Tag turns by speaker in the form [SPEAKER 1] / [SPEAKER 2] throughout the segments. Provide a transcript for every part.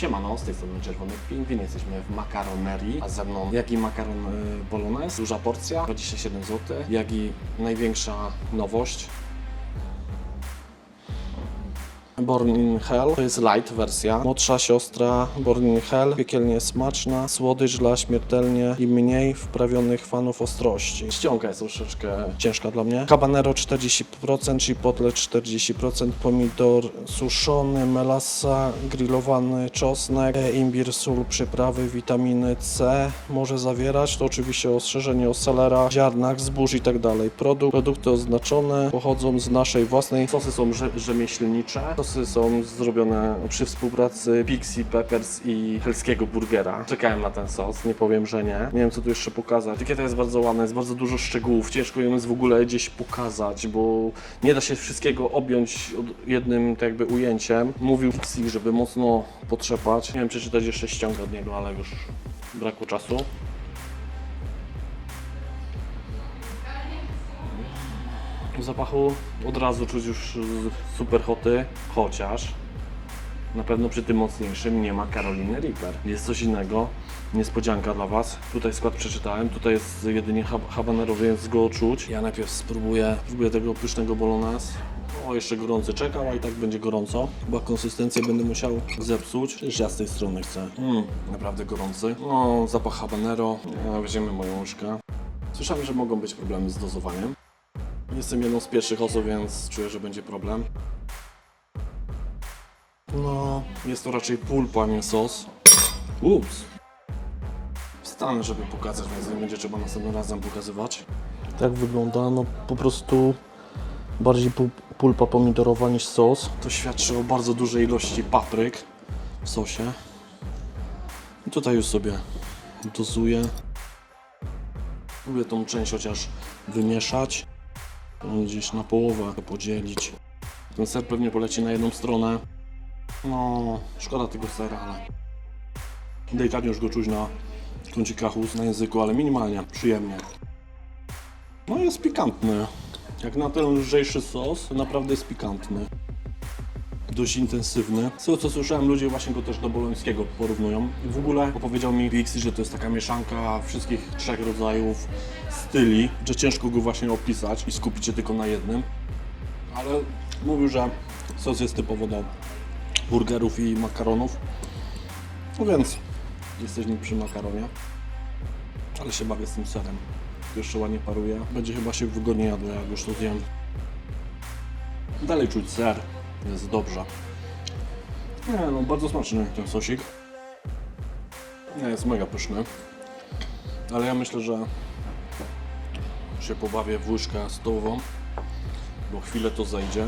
[SPEAKER 1] Siemano, z tej strony Czerwony Pingwin, jesteśmy w makaronerii, a ze mną jak i makaron y, bolognese, duża porcja, 27 zł, jak i największa nowość, Born in Hell to jest light wersja. Młodsza siostra Born in Hell, piekielnie smaczna, słodycz dla śmiertelnie i mniej wprawionych fanów ostrości. Ściąga jest troszeczkę ciężka dla mnie. Habanero 40%, chipotle 40%, pomidor suszony, melasa, grillowany czosnek, e, imbir, sól, przyprawy, witaminy C może zawierać. To oczywiście ostrzeżenie o selerach, ziarnach, zbóż i tak dalej. Produkt, produkty oznaczone pochodzą z naszej własnej. Sosy są rze- rzemieślnicze. Sosy są zrobione przy współpracy Pixie Peppers i Helskiego Burgera. Czekałem na ten sos, nie powiem, że nie. Nie wiem, co tu jeszcze pokazać. Etykieta jest bardzo ładna, jest bardzo dużo szczegółów. Ciężko ją jest w ogóle gdzieś pokazać, bo nie da się wszystkiego objąć jednym tak jakby ujęciem. Mówił Pixie, żeby mocno potrzepać. Nie wiem, przeczytać jeszcze ściągę od niego, ale już brakło czasu. Zapachu od razu czuć już super hoty, chociaż na pewno przy tym mocniejszym nie ma Karoliny Reaper. Jest coś innego, niespodzianka dla Was. Tutaj skład przeczytałem, tutaj jest jedynie hab- habanero, więc go czuć. Ja najpierw spróbuję, spróbuję tego pysznego bolognese. O, jeszcze gorący czekał, a i tak będzie gorąco. Chyba konsystencję będę musiał zepsuć. Przecież ja z tej strony chcę. Mm, naprawdę gorący. No, zapach habanero. Ja weźmiemy moją łyżkę. Słyszałem, że mogą być problemy z dozowaniem. Jestem jedną z pierwszych osób, więc czuję, że będzie problem. No, jest to raczej pulpa, nie sos. Ups. Wstanę, żeby pokazać, więc nie będzie trzeba następnym razem pokazywać. Tak wygląda, no po prostu bardziej pul- pulpa pomidorowa niż sos. To świadczy o bardzo dużej ilości papryk w sosie. I tutaj już sobie dozuję. Lubię tą część chociaż wymieszać. Gdzieś na połowę podzielić. Ten ser pewnie poleci na jedną stronę. No, szkoda tego sera, ale delikatnie już go czuć na kącikach ust, na języku, ale minimalnie, przyjemnie. No jest pikantny. Jak na ten lżejszy sos, naprawdę jest pikantny. Dość intensywny. Z tego co słyszałem, ludzie właśnie go też do bolońskiego porównują. I w ogóle opowiedział mi Pixie, że to jest taka mieszanka wszystkich trzech rodzajów styli, że ciężko go właśnie opisać i skupić się tylko na jednym. Ale mówił, że sos jest typowo do burgerów i makaronów. No więc jesteśmy przy makaronie. Ale się bawię z tym serem. Jeszcze ładnie paruje. Będzie chyba się wygodnie jadło, jak już to zjem. Dalej czuć ser. Jest dobrze. Nie no, bardzo smaczny ten sosik. Nie, jest mega pyszny. Ale ja myślę, że się pobawię w łyżkę stołową, bo chwilę to zejdzie.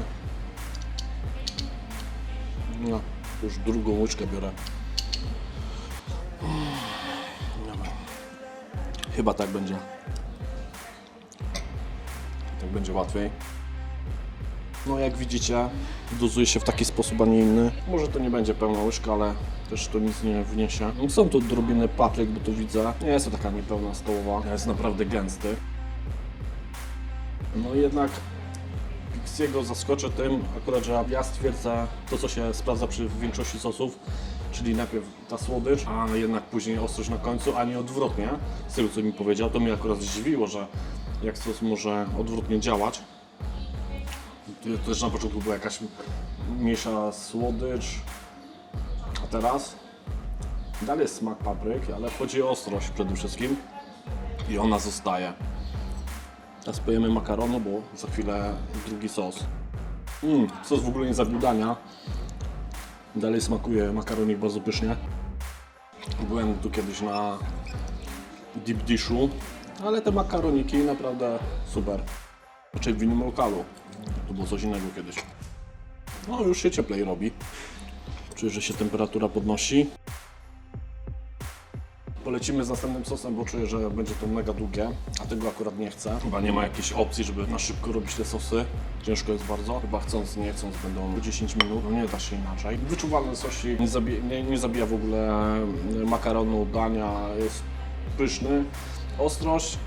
[SPEAKER 1] No, już drugą łyżkę biorę. Dobra. Chyba tak będzie. Tak będzie łatwiej. No jak widzicie, dozuje się w taki sposób, a nie inny. Może to nie będzie pełna łyżka, ale też to nic nie wniesie. Są tu odrobiny papryk, bo tu widzę. Nie jest to taka niepełna stołowa. Jest naprawdę gęsty. No jednak Pixiego zaskoczę tym, akurat, że ja stwierdzę to, co się sprawdza przy większości sosów, czyli najpierw ta słodycz, a jednak później ostrość na końcu, a nie odwrotnie. Z tego, co mi powiedział, to mnie akurat zdziwiło, że jak sos może odwrotnie działać. Tu Też na początku była jakaś mniejsza słodycz, a teraz dalej smak papryk, ale chodzi o ostrość przede wszystkim i ona zostaje. Teraz pojemy makaronu, bo za chwilę drugi sos. Mm, sos w ogóle nie zabił dania. Dalej smakuje makaronik bardzo pysznie. Byłem tu kiedyś na deep dishu, ale te makaroniki naprawdę super. Raczej w innym lokalu. To było coś innego kiedyś. No już się cieplej robi. Czuję, że się temperatura podnosi. Polecimy z następnym sosem, bo czuję, że będzie to mega długie, a tego akurat nie chcę. Chyba nie ma jakiejś opcji, żeby na szybko robić te sosy. Ciężko jest bardzo. Chyba chcąc, nie chcąc będą 10 minut, no nie da się inaczej. Wyczuwalny sosik, nie zabija, nie, nie zabija w ogóle makaronu, dania, jest pyszny. Ostrość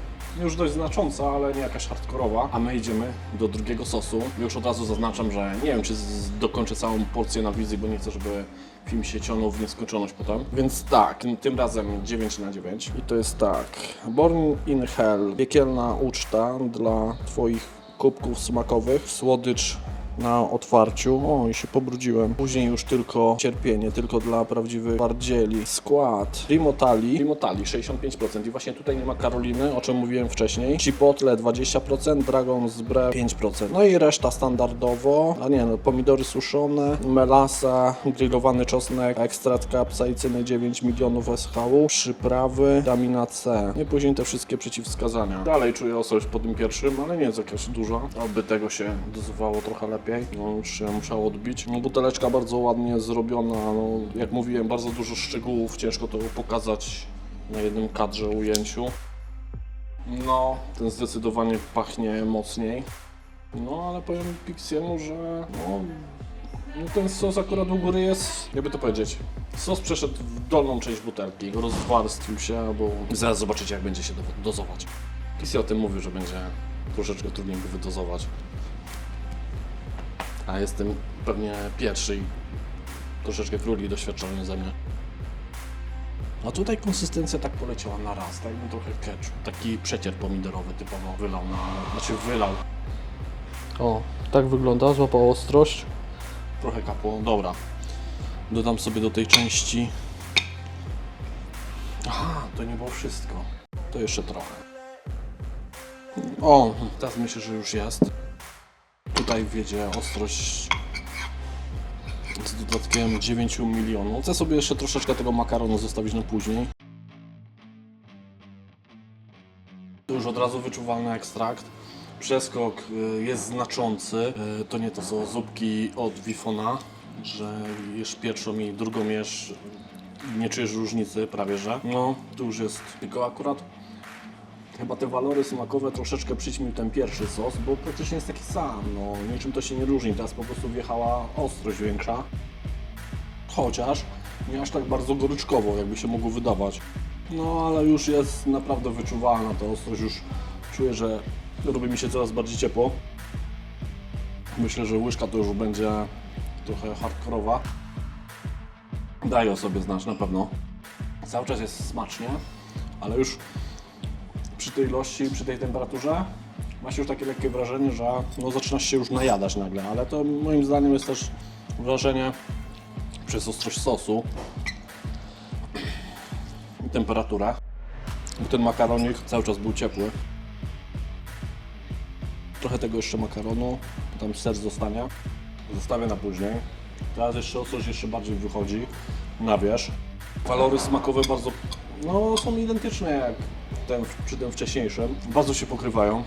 [SPEAKER 1] już dość znacząca, ale nie jakaś hardkorowa. A my idziemy do drugiego sosu. Już od razu zaznaczam, że nie wiem, czy dokończę całą porcję na wizji, bo nie chcę, żeby film się ciągnął w nieskończoność potem. Więc tak, tym razem 9 na 9. I to jest tak. Born in Hell. Piekielna uczta dla Twoich kubków smakowych. Słodycz na otwarciu. O, i się pobrudziłem. Później już tylko cierpienie, tylko dla prawdziwych twardzieli. Skład. Primotali. Primotali 65% i właśnie tutaj nie ma Karoliny, o czym mówiłem wcześniej. Chipotle 20%, Dragon's Breath 5%. No i reszta standardowo. A nie, no pomidory suszone, melasa, grillowany czosnek, ekstrakt kapsaicyny 9 milionów SHU, przyprawy, witamina C. No I później te wszystkie przeciwwskazania. Dalej czuję ostrość po tym pierwszym, ale nie jest jakaś duża. Oby tego się dozowało trochę lepiej. No już się musiało odbić. No, buteleczka bardzo ładnie zrobiona. No, jak mówiłem, bardzo dużo szczegółów. Ciężko to pokazać na jednym kadrze ujęciu. No, ten zdecydowanie pachnie mocniej. No, ale powiem Pixiemu, że no, no ten sos akurat u góry jest, jakby to powiedzieć, sos przeszedł w dolną część butelki, rozwarstwił się, bo zaraz zobaczycie jak będzie się do- dozować. Pixie o tym mówił, że będzie troszeczkę trudniej go wydozować. A jestem pewnie pierwszy i troszeczkę króli doświadczony ze mnie. A tutaj konsystencja tak poleciała na raz, tak jakby trochę ketchup. Taki przecier pomidorowy typowo wylał na, znaczy wylał. O, tak wygląda, złapał ostrość. Trochę kapło, dobra. Dodam sobie do tej części. Aha, to nie było wszystko. To jeszcze trochę. O, teraz myślę, że już jest. Tutaj wiedzie ostrość z dodatkiem 9 milionów. Chcę sobie jeszcze troszeczkę tego makaronu zostawić na później. To już od razu wyczuwalny ekstrakt. Przeskok y, jest znaczący. Y, To nie to są zupki od Wifona, że jesz pierwszą i drugą jesz nie czujesz różnicy prawie, że. No, tu już jest tylko akurat Chyba te walory smakowe troszeczkę przyćmił ten pierwszy sos, bo praktycznie jest taki sam, no niczym to się nie różni, teraz po prostu wjechała ostrość większa. Chociaż nie aż tak bardzo goryczkowo, jakby się mogło wydawać. No ale już jest naprawdę wyczuwalna ta ostrość, już czuję, że robi mi się coraz bardziej ciepło. Myślę, że łyżka to już będzie trochę hardkorowa. Daje o sobie znać, na pewno. Cały czas jest smacznie, ale już tej ilości, przy tej temperaturze ma się już takie lekkie wrażenie, że no, zaczynasz się już najadać nagle, ale to moim zdaniem jest też wrażenie przez ostrość sosu i temperaturę. Bo ten makaronik cały czas był ciepły. Trochę tego jeszcze makaronu, tam ser zostanie. Zostawię na później. Teraz jeszcze ostrość jeszcze bardziej wychodzi na wierzch. Walory smakowe bardzo no, są identyczne jak ten, przy tym wcześniejszym. Bardzo się pokrywają.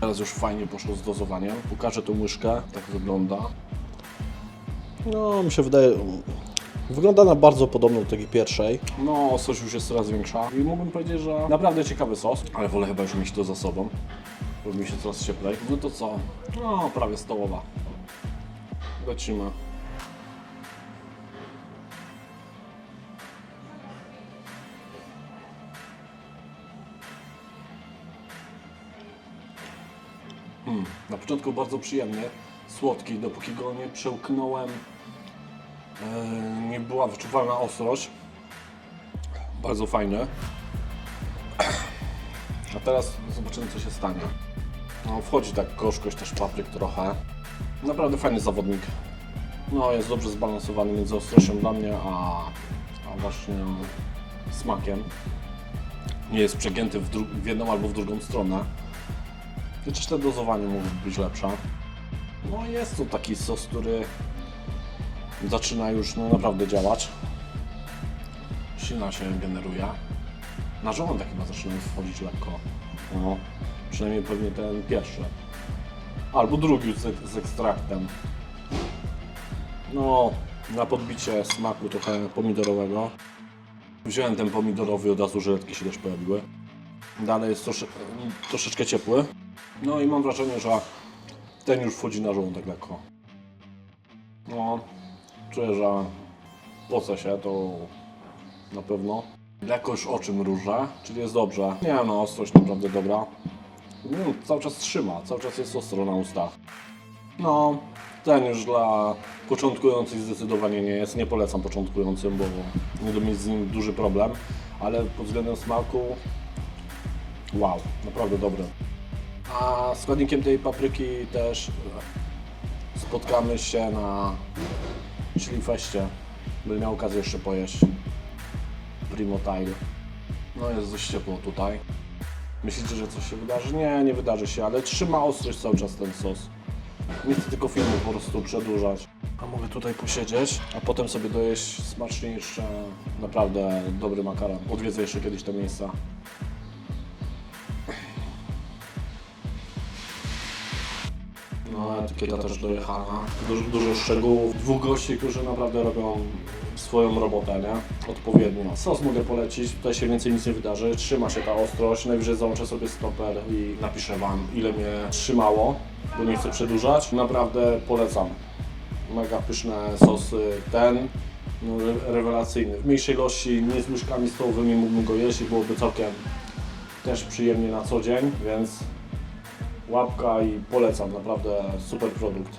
[SPEAKER 1] Teraz już fajnie poszło z dozowaniem. Pokażę tą łyżkę, tak wygląda. No, mi się wydaje, wygląda na bardzo podobną do takiej pierwszej. No, sos już jest coraz większa i mógłbym powiedzieć, że naprawdę ciekawy sos, ale wolę chyba już mieć to za sobą. Robi mi się coraz cieplej. No to co? No, prawie stołowa. Lecimy. Na początku bardzo przyjemny, słodki, dopóki go nie przełknąłem, e, nie była wyczuwalna ostrość. Bardzo fajny. A teraz zobaczymy co się stanie. No, wchodzi tak gorzkość też papryk trochę. Naprawdę fajny zawodnik. No, jest dobrze zbalansowany między ostrością dla mnie, a, a właśnie smakiem. Nie jest przegięty w, w jedną albo w drugą stronę. Chociaż to dozowanie mogłoby być lepsze. No jest to taki sos, który zaczyna już no, naprawdę działać. Silna się generuje. Na żołądek chyba zaczyna wchodzić lekko. No, przynajmniej pewnie ten pierwszy. Albo drugi z, z ekstraktem. No, na podbicie smaku trochę pomidorowego. Wziąłem ten pomidorowy, od razu żyletki się też pojawiły. Dalej jest trosze, troszeczkę ciepły. No i mam wrażenie, że ten już wchodzi na żołądek lekko. No, czuję, że poce się to na pewno. Jakoś oczy mrużę, czyli jest dobrze. Nie no, ostrość naprawdę dobra. No, cały czas trzyma, cały czas jest ostro na ustach. No, ten już dla początkujących zdecydowanie nie jest. Nie polecam początkującym, bo będą mieć z nim duży problem, ale pod względem smaku wow, naprawdę dobre. A składnikiem tej papryki też e, spotkamy się na Chili Feście. Będę miał okazję jeszcze pojeść. Primo Tile. No jest dość ciepło tutaj. Myślicie, że coś się wydarzy? Nie, nie wydarzy się, ale trzyma ostrość cały czas ten sos. Nie chcę tylko filmu po prostu przedłużać. A mogę tutaj posiedzieć, a potem sobie dojeść smacznie jeszcze naprawdę dobry makaron. Odwiedzę jeszcze kiedyś te miejsca. Etykieta też dojechana. Dużo, dużo szczegółów. Dwóch gości, którzy naprawdę robią swoją robotę, nie? Odpowiednio. Sos mogę polecić, tutaj się więcej nic nie wydarzy. Trzyma się ta ostrość. Najwyżej załączę sobie stoper i napiszę Wam, ile mnie trzymało, bo nie chcę przedłużać. Naprawdę polecam. Mega pyszne sosy. Ten no, re- rewelacyjny. W mniejszej ilości, nie z łyżkami stołowymi mógłbym go jeść i byłoby całkiem też przyjemnie na co dzień, więc łapka i polecam, naprawdę super produkt.